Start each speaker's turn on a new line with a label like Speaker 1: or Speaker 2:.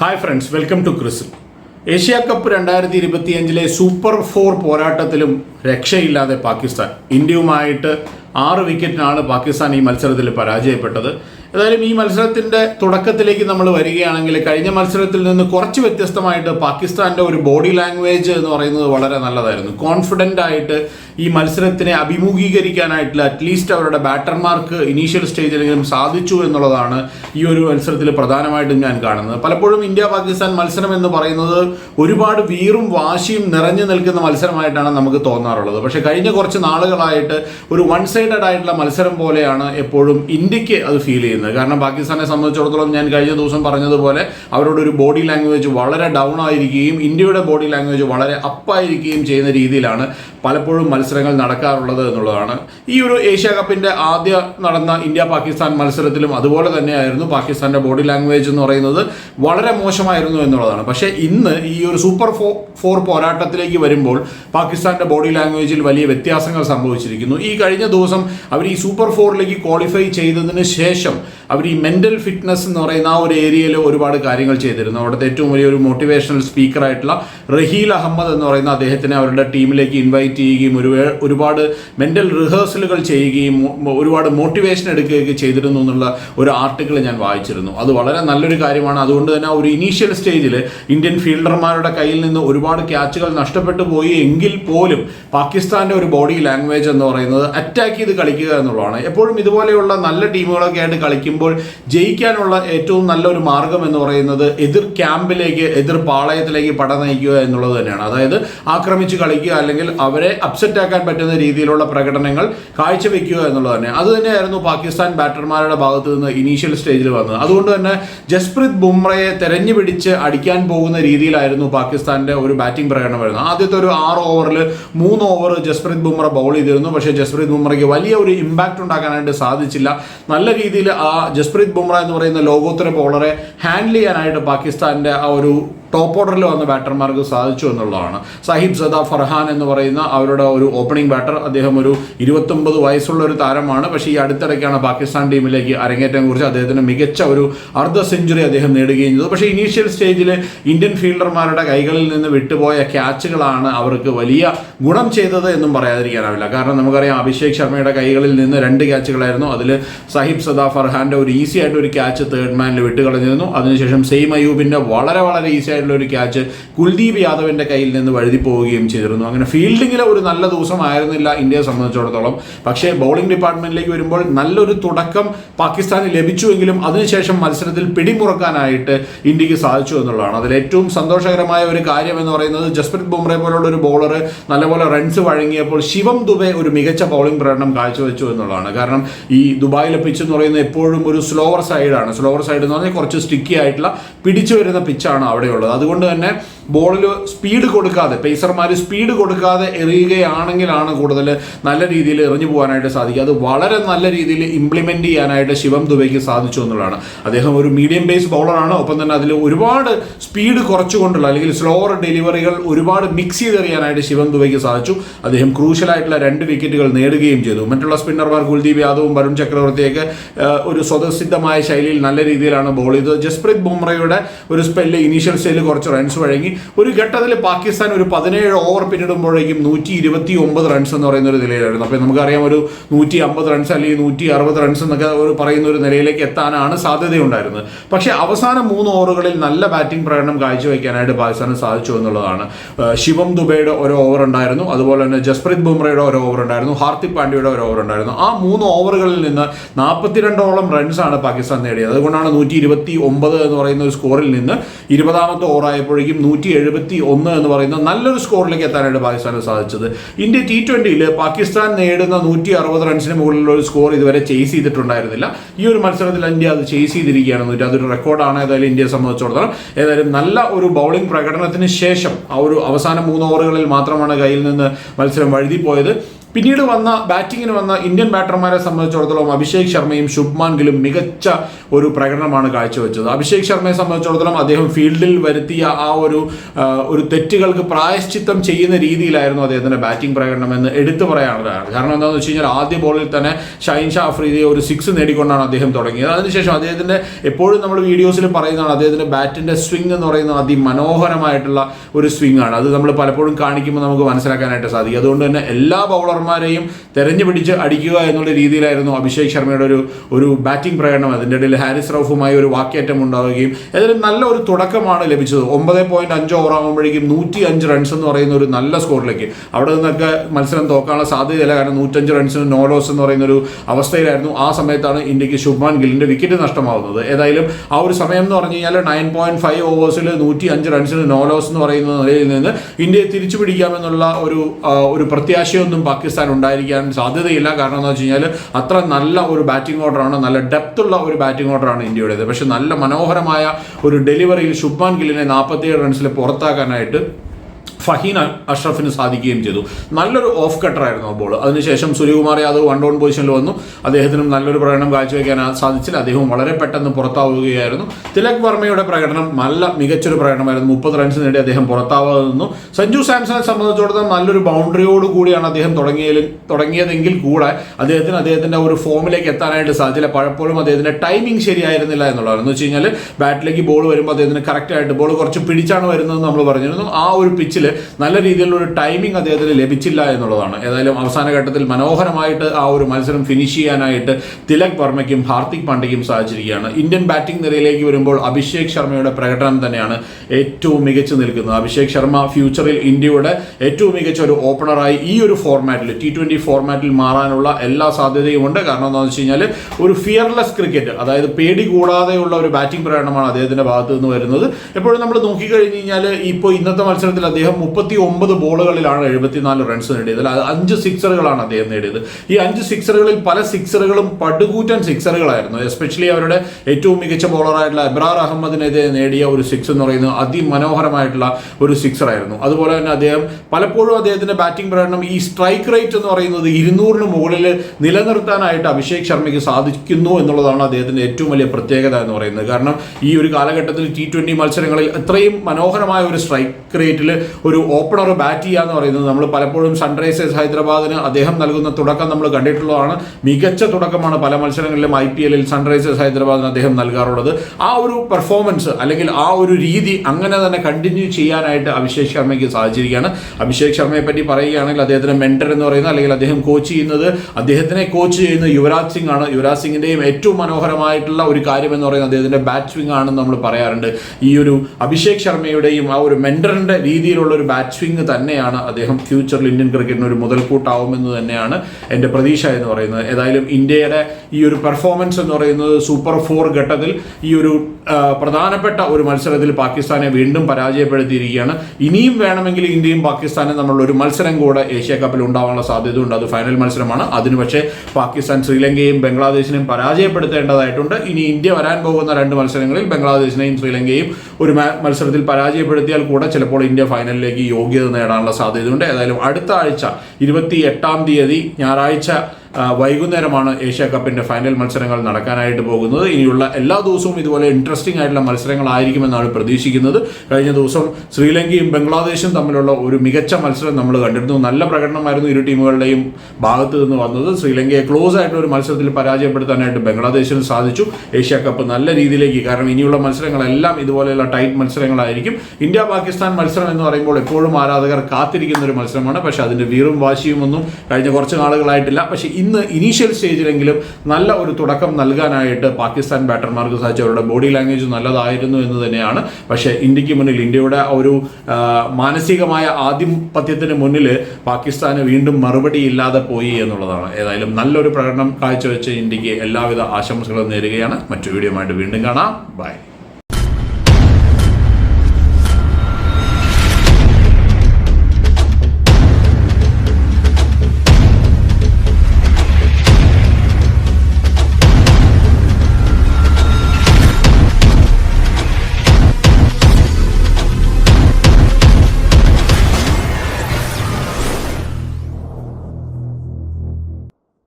Speaker 1: Hi friends welcome to ക്രിസിൽ Asia cup രണ്ടായിരത്തി ഇരുപത്തിയഞ്ചിലെ സൂപ്പർ ഫോർ പോരാട്ടത്തിലും രക്ഷയില്ലാതെ പാകിസ്ഥാൻ. ഇന്ത്യയുമായിട്ട് ആറ് വിക്കറ്റിനാണ് പാകിസ്ഥാൻ ഈ മത്സരത്തിൽ പരാജയപ്പെട്ടത്. ഏതായാലും ഈ മത്സരത്തിന്റെ തുടക്കത്തിലേക്ക് നമ്മൾ വരികയാണെങ്കിൽ കഴിഞ്ഞ മത്സരത്തിൽ നിന്ന് കുറച്ച് വ്യത്യസ്തമായിട്ട് പാകിസ്ഥാന്റെ ഒരു ബോഡി ലാംഗ്വേജ് എന്ന് പറയുന്നത് വളരെ നല്ലതായിരുന്നു. കോൺഫിഡന്റ് ആയിട്ട് ഈ മത്സരത്തിനെ അഭിമുഖീകരിക്കാനായിട്ടുള്ള അറ്റ്ലീസ്റ്റ് അവരുടെ ബാറ്റർമാർക്ക് ഇനീഷ്യൽ സ്റ്റേജിലെങ്കിലും സാധിച്ചു എന്നുള്ളതാണ് ഈ ഒരു മത്സരത്തിൽ പ്രധാനമായിട്ടും ഞാൻ കാണുന്നത്. പലപ്പോഴും ഇന്ത്യ പാകിസ്ഥാൻ മത്സരം എന്ന് പറയുന്നത് ഒരുപാട് വീറും വാശിയും നിറഞ്ഞു നിൽക്കുന്ന മത്സരമായിട്ടാണ് നമുക്ക് തോന്നാറുള്ളത്. പക്ഷേ കഴിഞ്ഞ കുറച്ച് നാളുകളായിട്ട് ഒരു വൺ സൈഡഡ് ആയിട്ടുള്ള മത്സരം പോലെയാണ് എപ്പോഴും ഇന്ത്യയ്ക്ക് അത് ഫീൽ ചെയ്യുന്നത്. കാരണം പാകിസ്ഥാനെ സംബന്ധിച്ചിടത്തോളം ഞാൻ കഴിഞ്ഞ ദിവസം പറഞ്ഞതുപോലെ അവരുടെ ഒരു ബോഡി ലാംഗ്വേജ് വളരെ ഡൗൺ ആയിരിക്കുകയും ഇന്ത്യയുടെ ബോഡി ലാംഗ്വേജ് വളരെ അപ്പായിരിക്കുകയും ചെയ്യുന്ന രീതിയിലാണ് പലപ്പോഴും മത്സരങ്ങൾ നടക്കാറുള്ളത് എന്നുള്ളതാണ്. ഈ ഒരു ഏഷ്യ കപ്പിന്റെ ആദ്യ നടന്ന ഇന്ത്യ പാകിസ്ഥാൻ മത്സരത്തിലും അതുപോലെ തന്നെയായിരുന്നു പാകിസ്ഥാന്റെ ബോഡി ലാംഗ്വേജ് എന്ന് പറയുന്നത് വളരെ മോശമായിരുന്നു എന്നുള്ളതാണ്. പക്ഷേ ഇന്ന് ഈ ഒരു സൂപ്പർ ഫോ ഫോർ പോരാട്ടത്തിലേക്ക് വരുമ്പോൾ പാകിസ്ഥാന്റെ ബോഡി ലാംഗ്വേജിൽ വലിയ വ്യത്യാസങ്ങൾ സംഭവിച്ചിരിക്കുന്നു. ഈ കഴിഞ്ഞ ദിവസം അവർ ഈ സൂപ്പർ ഫോറിലേക്ക് ക്വാളിഫൈ ചെയ്തതിന് ശേഷം അവർ ഈ മെന്റൽ ഫിറ്റ്നസ് എന്ന് പറയുന്ന ആ ഒരു ഏരിയയിൽ ഒരുപാട് കാര്യങ്ങൾ ചെയ്തിരുന്നു. അവിടുത്തെ ഏറ്റവും വലിയൊരു മോട്ടിവേഷണൽ സ്പീക്കറായിട്ടുള്ള റഹീൽ അഹമ്മദ് എന്ന് പറയുന്ന അദ്ദേഹത്തിനെ അവരുടെ ടീമിലേക്ക് ഇൻവൈറ്റ് ചെയ്യുകയും ഒരു ഒരുപാട് മെന്റൽ റിഹേഴ്സലുകൾ ചെയ്യുകയും ഒരുപാട് മോട്ടിവേഷൻ എടുക്കുകയൊക്കെ ചെയ്തിരുന്നു എന്നുള്ള ഒരു ആർട്ടിക്കിൾ ഞാൻ വായിച്ചിരുന്നു. അത് വളരെ നല്ലൊരു കാര്യമാണ്. അതുകൊണ്ട് തന്നെ ഒരു ഇനീഷ്യൽ സ്റ്റേജിൽ ഇന്ത്യൻ ഫീൽഡർമാരുടെ കയ്യിൽ നിന്ന് ഒരുപാട് ക്യാച്ചുകൾ നഷ്ടപ്പെട്ടു പോയി എങ്കിൽ പോലും പാകിസ്ഥാന്റെ ഒരു ബോഡി ലാംഗ്വേജ് എന്ന് പറയുന്നത് അറ്റാക്ക് ചെയ്ത് കളിക്കുക എന്നുള്ളതാണ്. എപ്പോഴും ഇതുപോലെയുള്ള നല്ല ടീമുകളൊക്കെ ആയിട്ട് കളിക്കുമ്പോൾ ജയിക്കാനുള്ള ഏറ്റവും നല്ലൊരു മാർഗം എന്ന് പറയുന്നത് എതിർ ക്യാമ്പിലേക്ക് എതിർ പാളയത്തിലേക്ക് പട നയിക്കുക എന്നുള്ളത് തന്നെയാണ്. അതായത് ആക്രമിച്ച് കളിക്കുക അല്ലെങ്കിൽ അവരെ അപ്സെറ്റ് ആക്കാൻ പറ്റുന്ന രീതിയിലുള്ള പ്രകടനങ്ങൾ കാഴ്ചവെക്കുക എന്നുള്ളത് തന്നെ. അത് തന്നെയായിരുന്നു പാകിസ്ഥാൻ ബാറ്റർമാരുടെ ഭാഗത്ത് നിന്ന് ഇനീഷ്യൽ സ്റ്റേജിൽ വന്നത്. അതുകൊണ്ട് തന്നെ ജസ്പ്രീത് ബുംറയെ തെരഞ്ഞു പിടിച്ച് അടിക്കാൻ പോകുന്ന രീതിയിലായിരുന്നു പാകിസ്ഥാന്റെ ഒരു ബാറ്റിംഗ് പ്രകടനം വരുന്നത്. ആദ്യത്തെ ഒരു ആറ് ഓവറിൽ മൂന്ന് ഓവർ ജസ്പ്രീത് ബുംറ ബൗൾ ചെയ്തിരുന്നു. പക്ഷേ ജസ്പ്രീത് ബുംറയ്ക്ക് വലിയ ഒരു ഇമ്പാക്റ്റ് ഉണ്ടാക്കാനായിട്ട് സാധിച്ചില്ല. നല്ല രീതിയിൽ ആ ജസ്പ്രീത് ബുംറ എന്ന് പറയുന്ന ലോകോത്തര ബോളറെ ഹാൻഡിൽ ചെയ്യാനായിട്ട് പാകിസ്ഥാന്റെ ആ ഒരു ടോപ്പ് ഓർഡറിൽ വന്ന ബാറ്റർമാർക്ക് സാധിച്ചു എന്നുള്ളതാണ്. സാഹിബ് സദ ഫർഹാൻ എന്ന് പറയുന്ന അവരുടെ ഒരു ഓപ്പണിംഗ് ബാറ്റർ അദ്ദേഹം ഒരു ഇരുപത്തൊമ്പത് വയസ്സുള്ള ഒരു താരമാണ്. പക്ഷേ ഈ അടുത്തിടയ്ക്കാണ് പാകിസ്ഥാൻ ടീമിലേക്ക് അരങ്ങേറ്റം കുറിച്ച് അദ്ദേഹത്തിന് മികച്ച ഒരു അർദ്ധ സെഞ്ചുറി അദ്ദേഹം നേടുകയും ചെയ്തു. പക്ഷേ ഇനീഷ്യൽ സ്റ്റേജിൽ ഇന്ത്യൻ ഫീൽഡർമാരുടെ കൈകളിൽ നിന്ന് വിട്ടുപോയ ക്യാച്ചുകളാണ് അവർക്ക് വലിയ ഗുണം ചെയ്തത് എന്നും പറയാതിരിക്കാനാവില്ല. കാരണം നമുക്കറിയാം അഭിഷേക് ശർമ്മയുടെ കൈകളിൽ നിന്ന് രണ്ട് ക്യാച്ചുകളായിരുന്നു അതിൽ സാഹിബ് സദാ ഫർഹാന്റെ ഒരു ഈസി ആയിട്ട് ഒരു ക്യാച്ച് തേർഡ് മാനിൽ വിട്ടുകളഞ്ഞിരുന്നു. അതിനുശേഷം സെയിം അയ്യൂബിന്റെ വളരെ വളരെ ഈസി ആയിട്ടുള്ള ഒരു ക്യാച്ച് കുൽദീപ് യാദവിന്റെ കയ്യിൽ നിന്ന് വഴുതി പോവുകയും ചെയ്തിരുന്നു. അങ്ങനെ ഫീൽഡിങ്ങിലെ ഒരു നല്ല ദിവസമായിരുന്നില്ല ഇന്ത്യയെ സംബന്ധിച്ചിടത്തോളം. പക്ഷേ ബൗളിംഗ് ഡിപ്പാർട്ട്മെന്റിലേക്ക് വരുമ്പോൾ നല്ലൊരു തുടക്കം പാകിസ്ഥാന് ലഭിച്ചുവെങ്കിലും അതിനുശേഷം മത്സരത്തിൽ പിടിമുറക്കാനായിട്ട് ഇന്ത്യയ്ക്ക് സാധിച്ചു എന്നുള്ളതാണ്. അതിൽ ഏറ്റവും സന്തോഷകരമായ ഒരു കാര്യം എന്ന് പറയുന്നത് ജസ്പ്രീത് ബുംറയെ പോലുള്ള ഒരു ബോളർ നല്ലപോലെ റൺസ് വഴങ്ങിയപ്പോൾ ശിവം ദുബെ ഒരു മികച്ച ബൗളിംഗ് പ്രകടനം കാഴ്ചവെച്ചു എന്നുള്ളതാണ്. കാരണം ഈ ദുബായിലെ പിച്ച് എന്ന് പറയുന്നത് എപ്പോഴും ഒരു സ്ലോവർ സൈഡാണ് സ്ലോവർ സൈഡ് എന്ന് പറഞ്ഞാൽ കുറച്ച് സ്റ്റിക്കി ആയിട്ടുള്ള പിടിച്ചു വരുന്ന പിച്ചാണ് അവിടെയുള്ളത്. അതുകൊണ്ട് തന്നെ ബോളിൽ സ്പീഡ് കൊടുക്കാതെ പേസർമാർ സ്പീഡ് കൊടുക്കാതെ എറിയുകയാണെങ്കിലാണ് കൂടുതൽ നല്ല രീതിയിൽ എറിഞ്ഞു പോകാനായിട്ട് സാധിക്കുക. അത് വളരെ നല്ല രീതിയിൽ ഇംപ്ലിമെന്റ് ചെയ്യാനായിട്ട് ശിവം ദുബൈക്ക് സാധിച്ചു എന്നുള്ളതാണ്. അദ്ദേഹം ഒരു മീഡിയം ബേസ് ബൗളറാണ് ഒപ്പം തന്നെ അതിൽ ഒരുപാട് സ്പീഡ് കുറച്ചുകൊണ്ടുള്ള അല്ലെങ്കിൽ സ്ലോവർ ഡെലിവറികൾ ഒരുപാട് മിക്സ് ചെയ്തെറിയാനായിട്ട് ശിവം ദുബൈക്ക് സാധിച്ചു. അദ്ദേഹം ക്രൂഷ്യലായിട്ടുള്ള രണ്ട് വിക്കറ്റുകൾ നേടുകയും ചെയ്തു. മറ്റുള്ള സ്പിന്നർമാർ കുൽദീപ് യാദവും വരുൺ ചക്രവർത്തിയൊക്കെ ഒരു സ്വതസിദ്ധമായ ശൈലിയിൽ നല്ല രീതിയിലാണ് ബോൾ ചെയ്തത്. ജസ്പ്രീത് ബുംറയുടെ ഒരു സ്പെല്ല് ഇനീഷ്യൽ സ്റ്റേജിൽ കുറച്ച് റൺസ് വഴങ്ങി. ഒരു ഘട്ടത്തിൽ പാകിസ്ഥാൻ ഒരു പതിനേഴ് ഓവർ പിന്നിടുമ്പോഴേക്കും നൂറ്റി ഇരുപത്തി ഒമ്പത് റൺസ് എന്ന് പറയുന്ന ഒരു നിലയിലായിരുന്നു. അപ്പോൾ നമുക്കറിയാം ഒരു നൂറ്റി അമ്പത് റൺസ് അല്ലെങ്കിൽ നൂറ്റി അറുപത് റൺസ് എന്നൊക്കെ ഒരു പറയുന്ന ഒരു നിലയിലേക്ക് എത്താനാണ് സാധ്യതയുണ്ടായിരുന്നത്. പക്ഷേ അവസാന മൂന്ന് ഓവറുകളിൽ നല്ല ബാറ്റിംഗ് പ്രകടനം കാഴ്ചവെക്കാനായിട്ട് പാകിസ്ഥാന് സാധിച്ചു എന്നുള്ളതാണ്. ശിവം ദുബൈയുടെ ഒരു ഓവർ ഉണ്ടായിരുന്നു. അതുപോലെ തന്നെ ജസ്പ്രീത് ബുംറയുടെ ഒരു ഓവർ ഉണ്ടായിരുന്നു. ഹാർദിക് പാണ്ഡ്യയുടെ ഒരു ഓവർ ഉണ്ടായിരുന്നു. ആ മൂന്ന് ഓവറുകളിൽ നിന്ന് നാൽപ്പത്തിരണ്ടോളം റൺസാണ് പാകിസ്ഥാൻ നേടിയത്. അതുകൊണ്ടാണ് നൂറ്റി ഇരുപത്തി ഒമ്പത് എന്ന് പറയുന്ന ഒരു സ്കോറിൽ നിന്ന് ഇരുപതാമത്തെ ഓവർ ആയപ്പോഴേക്കും നൂറ്റി എഴുപത്തി ഒന്ന് എന്ന് പറയുന്ന നല്ലൊരു സ്കോറിലേക്ക് എത്താനായിട്ട് പാകിസ്ഥാന് സാധിച്ചത്. ഇന്ത്യ ടി ട്വന്റിയിൽ പാകിസ്ഥാൻ നേടുന്ന നൂറ്റി അറുപത് റൺസിന് മുകളിലുള്ള ഒരു സ്കോർ ഇതുവരെ ചേസ് ചെയ്തിട്ടുണ്ടായിരുന്നില്ല. ഈ ഒരു മത്സരത്തിൽ ഇന്ത്യ അത് ചേസ് ചെയ്തിരിക്കുകയാണ്. നൂറ്റി അതൊരു റെക്കോർഡാണ് ഏതായാലും ഇന്ത്യയെ സംബന്ധിച്ചിടത്തോളം. ഏതായാലും നല്ല ഒരു ബൗളിംഗ് പ്രകടനത്തിന് ശേഷം ആ ഒരു അവസാന മൂന്ന് ഓവറുകളിൽ മാത്രമാണ് കയ്യിൽ നിന്ന് മത്സരം വഴുതിപ്പോയത്. പിന്നീട് വന്ന ബാറ്റിങ്ങിന് വന്ന ഇന്ത്യൻ ബാറ്റർമാരെ സംബന്ധിച്ചിടത്തോളം അഭിഷേക് ശർമ്മയും ശുഭ്മാൻ ഗിലും മികച്ച ഒരു പ്രകടനമാണ് കാഴ്ചവെച്ചത്. അഭിഷേക് ശർമ്മയെ സംബന്ധിച്ചിടത്തോളം അദ്ദേഹം ഫീൽഡിൽ വരുത്തിയ ആ ഒരു ഒരു തെറ്റുകൾക്ക് പ്രായശ്ചിത്തം ചെയ്യുന്ന രീതിയിലായിരുന്നു അദ്ദേഹത്തിന്റെ ബാറ്റിംഗ് പ്രകടനം എന്ന് എടുത്തു പറയാനുള്ളതാണ്. കാരണം എന്താണെന്ന് വെച്ച് കഴിഞ്ഞാൽ ആദ്യ ബോളിൽ തന്നെ ഷൈൻ ഷാ അഫ്രീദിയെ ഒരു സിക്സ് നേടിക്കൊണ്ടാണ് അദ്ദേഹം തുടങ്ങിയത്. അതിനുശേഷം അദ്ദേഹത്തിന്റെ എപ്പോഴും നമ്മൾ വീഡിയോസിൽ പറയുന്നതാണ് അദ്ദേഹത്തിന്റെ ബാറ്റിന്റെ സ്വിംഗ് എന്ന് പറയുന്നത് അതിമനോഹരമായിട്ടുള്ള ഒരു സ്വിംഗ് ആണ്. അത് നമ്മൾ പലപ്പോഴും കാണിക്കുമ്പോൾ നമുക്ക് മനസ്സിലാക്കാനായിട്ട് സാധിക്കും. അതുകൊണ്ട് തന്നെ എല്ലാ ബൗളർമാരെയും തെരഞ്ഞു പിടിച്ച് അടിക്കുക എന്നുള്ള രീതിയിലായിരുന്നു അഭിഷേക് ശർമ്മയുടെ ഒരു ഒരു ബാറ്റിംഗ് പ്രകടനം. അതിന്റെ ഇടയിൽ ഹാരിസ് റൌഫുമായി ഒരു വാക്കേറ്റം ഉണ്ടാവുകയും ഏതായാലും നല്ല ഒരു തുടക്കമാണ് ലഭിച്ചത്. ഒമ്പത് പോയിന്റ് അഞ്ച് ഓവർ ആകുമ്പോഴേക്കും നൂറ്റി അഞ്ച് റൺസ് എന്ന് പറയുന്ന ഒരു നല്ല സ്കോറിലേക്ക് അവിടെ നിന്നൊക്കെ മത്സരം തോക്കാനുള്ള സാധ്യതയില്ല. കാരണം നൂറ്റഞ്ച് റൺസിന് നോ ലോസ് എന്ന് പറയുന്ന ഒരു അവസ്ഥയിലായിരുന്നു. ആ സമയത്താണ് ഇന്ത്യയ്ക്ക് ശുഭ്മാൻ ഗില്ലിന്റെ വിക്കറ്റ് നഷ്ടമാവുന്നത്. ഏതായാലും ആ ഒരു സമയം എന്ന് പറഞ്ഞു കഴിഞ്ഞാൽ നയൻ പോയിന്റ് ഫൈവ് ഓവേഴ്സിൽ നൂറ്റി അഞ്ച് റൺസിന് നോ ലോസ് എന്ന് പറയുന്ന നിലയിൽ നിന്ന് ഇന്ത്യയെ തിരിച്ചു പിടിക്കാമെന്നുള്ള ഒരു ഒരു പ്രത്യാശയൊന്നും പാകിസ്ഥാൻ ഉണ്ടായിരിക്കാൻ സാധ്യതയില്ല. കാരണം എന്ന് വെച്ച് കഴിഞ്ഞാൽ അത്ര നല്ല ഒരു ബാറ്റിംഗ് ഓർഡറാണ് നല്ല ഡെപ്ത് ഉള്ള ഒരു ബാറ്റിംഗ് ഓർഡറാണ് ഇന്ത്യയുടേത്. പക്ഷെ നല്ല മനോഹരമായ ഒരു ഡെലിവറിയിൽ ശുഭ്മാൻ ഗില്ലിനെ നാൽപ്പത്തിയേഴ് റൺസിൽ പുറത്താക്കാനായിട്ട് ഫഹീൻ അഷ്റഫിന് സാധിക്കുകയും ചെയ്തു. നല്ലൊരു ഓഫ് കട്ടറായിരുന്നു ആ ബോൾ അതിനുശേഷം സൂര്യകുമാർ യാദവ് വൺ ഡൗൺ പൊസിഷനിൽ വന്നു. അദ്ദേഹത്തിനും നല്ലൊരു പ്രകടനം കാഴ്ചവെക്കാൻ സാധിച്ചില്ല. അദ്ദേഹം വളരെ പെട്ടെന്ന് പുറത്താവുകയായിരുന്നു. തിലക് വർമ്മയുടെ പ്രകടനം നല്ല മികച്ചൊരു പ്രകടനമായിരുന്നു. മുപ്പത് റൺസ് നേടി അദ്ദേഹം പുറത്താവാതെ നിന്നു. സഞ്ജു സാംസണെ സംബന്ധിച്ചിടത്തോളം നല്ലൊരു ബൗണ്ടറിയോട് കൂടിയാണ് അദ്ദേഹം തുടങ്ങിയതിൽ തുടങ്ങിയതെങ്കിൽ കൂടെ അദ്ദേഹത്തിന് അദ്ദേഹത്തിന്റെ ഒരു ഫോമിലേക്ക് എത്താനായിട്ട് സാധിച്ചില്ല. പലപ്പോഴും അദ്ദേഹത്തിന്റെ ടൈമിംഗ് ശരിയായിരുന്നില്ല എന്നുള്ളതാണ്. എന്ന് വെച്ച് കഴിഞ്ഞാൽ ബാറ്റിലേക്ക് ബോൾ വരുമ്പോൾ അദ്ദേഹത്തിന് കറക്റ്റായിട്ട് ബോൾ കുറച്ച് പിടിച്ചാണ് വരുന്നത് നമ്മൾ പറഞ്ഞിരുന്നു. ആ ഒരു പിച്ചിൽ നല്ല രീതിയിലുള്ള ഒരു ടൈമിംഗ് അദ്ദേഹത്തിന് ലഭിച്ചില്ല എന്നുള്ളതാണ്. ഏതായാലും അവസാന ഘട്ടത്തിൽ മനോഹരമായിട്ട് ആ ഒരു മത്സരം ഫിനിഷ് ചെയ്യാനായിട്ട് തിലക് വർമ്മയ്ക്കും ഹാർദിക് പാണ്ഡ്യയ്ക്കും സാധിച്ചിരിക്കുകയാണ്. ഇന്ത്യൻ ബാറ്റിംഗ് നിരയിലേക്ക് വരുമ്പോൾ അഭിഷേക് ശർമ്മയുടെ പ്രകടനം തന്നെയാണ് ഏറ്റവും മികച്ചു നിൽക്കുന്നത്. അഭിഷേക് ശർമ്മ ഫ്യൂച്ചറിൽ ഇന്ത്യയുടെ ഏറ്റവും മികച്ച ഒരു ഓപ്പണറായി ഈ ഒരു ഫോർമാറ്റിൽ ടി ട്വന്റി ഫോർമാറ്റിൽ മാറാനുള്ള എല്ലാ സാധ്യതയും ഉണ്ട്. കാരണം എന്താണെന്ന് വെച്ച് കഴിഞ്ഞാൽ ഒരു ഫിയർലെസ് ക്രിക്കറ്റ് അതായത് പേടി കൂടാതെയുള്ള ഒരു ബാറ്റിംഗ് പ്രകടനമാണ് അദ്ദേഹത്തിന്റെ ഭാഗത്ത് നിന്ന് വരുന്നത്. എപ്പോഴും നമ്മൾ നോക്കിക്കഴിഞ്ഞ് കഴിഞ്ഞാൽ ഇപ്പോൾ ഇന്നത്തെ മത്സരത്തിൽ അദ്ദേഹം മുപ്പത്തി ഒമ്പത് ബോളുകളിലാണ് എഴുപത്തിനാല് റൺസ് നേടിയത്. അഞ്ച് സിക്സറുകളാണ് അദ്ദേഹം നേടിയത്. ഈ അഞ്ച് സിക്സറുകളിൽ പല സിക്സറുകളും പടുകൂറ്റൻ സിക്സറുകളായിരുന്നു എസ്പെഷ്യലി അവരുടെ ഏറ്റവും മികച്ച ബോളറായിട്ടുള്ള എബ്രാർ അഹമ്മദിനെതിരെ നേടിയ ഒരു സിക്സ് എന്ന് പറയുന്നത് അതിമനോഹരമായിട്ടുള്ള ഒരു സിക്സർ ആയിരുന്നു അതുപോലെ തന്നെ അദ്ദേഹം പലപ്പോഴും അദ്ദേഹത്തിന്റെ ബാറ്റിംഗ് പ്രകടനം ഈ സ്ട്രൈക്ക് റേറ്റ് എന്ന് പറയുന്നത് ഇരുന്നൂറിന് മുകളിൽ നിലനിർത്താനായിട്ട് അഭിഷേക് ശർമ്മയ്ക്ക് സാധിക്കുന്നു എന്നുള്ളതാണ് അദ്ദേഹത്തിന്റെ ഏറ്റവും വലിയ പ്രത്യേകത എന്ന് പറയുന്നത്. കാരണം ഈ ഒരു കാലഘട്ടത്തിൽ ടി മത്സരങ്ങളിൽ ഇത്രയും മനോഹരമായ ഒരു സ്ട്രൈക്ക് റേറ്റിൽ ഒരു ഓപ്പണർ ബാറ്റ് ചെയ്യുക എന്ന് പറയുന്നത് നമ്മൾ പലപ്പോഴും സൺറൈസേഴ്സ് ഹൈദരാബാദിന് അദ്ദേഹം നൽകുന്ന തുടക്കം നമ്മൾ കണ്ടിട്ടുള്ളതാണ്. മികച്ച തുടക്കമാണ് പല മത്സരങ്ങളിലും ഐ പി എല്ലിൽ സൺറൈസേഴ്സ് ഹൈദരാബാദിന് അദ്ദേഹം നൽകാറുള്ളത്. ആ ഒരു പെർഫോമൻസ് അല്ലെങ്കിൽ ആ ഒരു രീതി അങ്ങനെ തന്നെ കണ്ടിന്യൂ ചെയ്യാനായിട്ട് അഭിഷേക് ശർമ്മയ്ക്ക് സാധിച്ചിരിക്കുകയാണ്. അഭിഷേക് ശർമ്മയെ പറ്റി പറയുകയാണെങ്കിൽ അദ്ദേഹത്തിന് മെന്റർ എന്ന് പറയുന്നത് അല്ലെങ്കിൽ അദ്ദേഹം കോച്ച് ചെയ്യുന്നത് അദ്ദേഹത്തിനെ കോച്ച് ചെയ്യുന്ന യുവരാജ് സിംഗ് ആണ്. യുവരാജ് സിംഗിന്റെയും ഏറ്റവും മനോഹരമായിട്ടുള്ള ഒരു കാര്യം എന്ന് പറയുന്നത് അദ്ദേഹത്തിന്റെ ബാറ്റ് സ്വിംഗ് ആണെന്ന് നമ്മൾ പറയാറുണ്ട്. ഈ ഒരു അഭിഷേക് ശർമ്മയുടെയും ആ ഒരു മെന്ററിന്റെ രീതിയിലുള്ള ഒരു ബാറ്റ് സ്വിംഗ് തന്നെയാണ് അദ്ദേഹം ഫ്യൂച്ചറിൽ ഇന്ത്യൻ ക്രിക്കറ്റിന് ഒരു മുതൽക്കൂട്ടാവുമെന്ന് തന്നെയാണ് എന്റെ പ്രതീക്ഷ എന്ന് പറയുന്നത്. ഏതായാലും ഇന്ത്യയുടെ ഈ ഒരു പെർഫോമൻസ് എന്ന് പറയുന്നത് സൂപ്പർ ഫോർ ഘട്ടത്തിൽ ഈ ഒരു പ്രധാനപ്പെട്ട ഒരു മത്സരത്തിൽ പാകിസ്ഥാനെ വീണ്ടും പരാജയപ്പെടുത്തിയിരിക്കുകയാണ്. ഇനിയും വേണമെങ്കിൽ ഇന്ത്യയും പാകിസ്ഥാനും തമ്മിലുള്ള ഒരു മത്സരം കൂടെ ഏഷ്യ കപ്പിൽ ഉണ്ടാവാനുള്ള സാധ്യത ഉണ്ട് അത് ഫൈനൽ മത്സരമാണ്. അതിന് പക്ഷേ പാകിസ്ഥാൻ ശ്രീലങ്കയും ബംഗ്ലാദേശിനെയും പരാജയപ്പെടുത്തേണ്ടതായിട്ടുണ്ട്. ഇനി ഇന്ത്യ വരാൻ പോകുന്ന രണ്ട് മത്സരങ്ങളിൽ ബംഗ്ലാദേശിനെയും ശ്രീലങ്കയും ഒരു മത്സരത്തിൽ പരാജയപ്പെടുത്തിയാൽ കൂടെ ചിലപ്പോൾ ഇന്ത്യ ഫൈനലിലേക്ക് യോഗ്യത നേടാനുള്ള സാധ്യതയുണ്ട് ഏതായാലും അടുത്ത ആഴ്ച ഇരുപത്തി എട്ടാം തീയതി ഞായറാഴ്ച വൈകുന്നേരമാണ് ഏഷ്യ കപ്പിന്റെ ഫൈനൽ മത്സരങ്ങൾ നടക്കാനായിട്ട് പോകുന്നത്. ഇനിയുള്ള എല്ലാ ദിവസവും ഇതുപോലെ ഇൻട്രസ്റ്റിംഗ് ആയിട്ടുള്ള മത്സരങ്ങളായിരിക്കുമെന്നാണ് പ്രതീക്ഷിക്കുന്നത്. കഴിഞ്ഞ ദിവസം ശ്രീലങ്കയും ബംഗ്ലാദേശും തമ്മിലുള്ള ഒരു മികച്ച മത്സരം നമ്മൾ കണ്ടിരുന്നു. നല്ല പ്രകടനമായിരുന്നു ഇരു ടീമുകളുടെയും ഭാഗത്ത് നിന്ന് വന്നത്. ശ്രീലങ്കയെ ക്ലോസ് ആയിട്ടുള്ള ഒരു മത്സരത്തിൽ പരാജയപ്പെടുത്താനായിട്ട് ബംഗ്ലാദേശിന് സാധിച്ചു. ഏഷ്യ കപ്പ് നല്ല രീതിയിലേക്ക് കാരണം ഇനിയുള്ള മത്സരങ്ങളെല്ലാം ഇതുപോലെയുള്ള ടൈറ്റ് മത്സരങ്ങളായിരിക്കും. ഇന്ത്യ പാകിസ്ഥാൻ മത്സരം എന്ന് പറയുമ്പോൾ എപ്പോഴും ആരാധകർ കാത്തിരിക്കുന്ന ഒരു മത്സരമാണ്. പക്ഷേ അതിന്റെ വീറും വാശിയും ഒന്നും കഴിഞ്ഞ കുറച്ച് നാളുകളായിട്ടില്ല. പക്ഷേ ഇന്ന് ഇനീഷ്യൽ സ്റ്റേജിലെങ്കിലും നല്ല ഒരു തുടക്കം നൽകാനായിട്ട് പാകിസ്ഥാൻ ബാറ്റർമാർക്ക് സാധിച്ചു. അവരുടെ ബോഡി ലാംഗ്വേജ് നല്ലതായിരുന്നു എന്ന് തന്നെയാണ്. പക്ഷേ ഇന്ത്യയ്ക്ക് മുന്നിൽ ഇന്ത്യയുടെ ഒരു മാനസികമായ ആധിപത്യത്തിന് മുന്നിൽ പാകിസ്ഥാന് വീണ്ടും മറുപടി ഇല്ലാതെ പോയി എന്നുള്ളതാണ്. ഏതായാലും നല്ലൊരു പ്രകടനം കാഴ്ചവെച്ച് ഇന്ത്യയ്ക്ക് എല്ലാവിധ ആശംസകളും നേരുകയാണ്. മറ്റു വീഡിയോ വീണ്ടും കാണാം. ബൈ